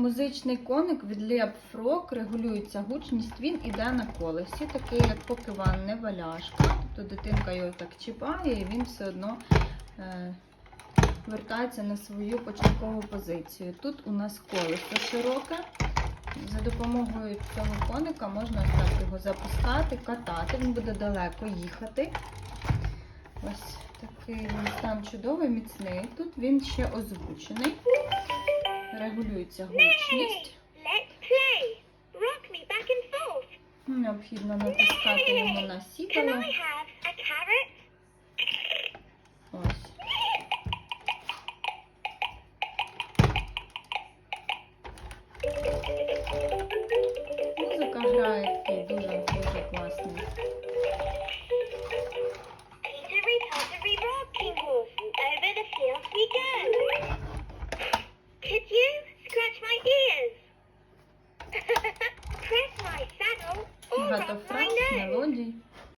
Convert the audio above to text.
музичний коник від Leap Frog, регулюється гучність, він іде на колесі, такий як покиван, не валяшка. Тобто дитинка його так чіпає і він все одно е, вертається на свою початкову позицію. Тут у нас колесо широке. За допомогою цього коника можна так його запускати, катати, він буде далеко їхати. Ось такий він там чудовий, міцний. Тут він ще озвучений. Регулюється гучність. Let's play. Rock me back and forth. Необхідно натискати йому на Can сіпало. I have a carrot? Ось. Музика грає Багато фраз, мелодій.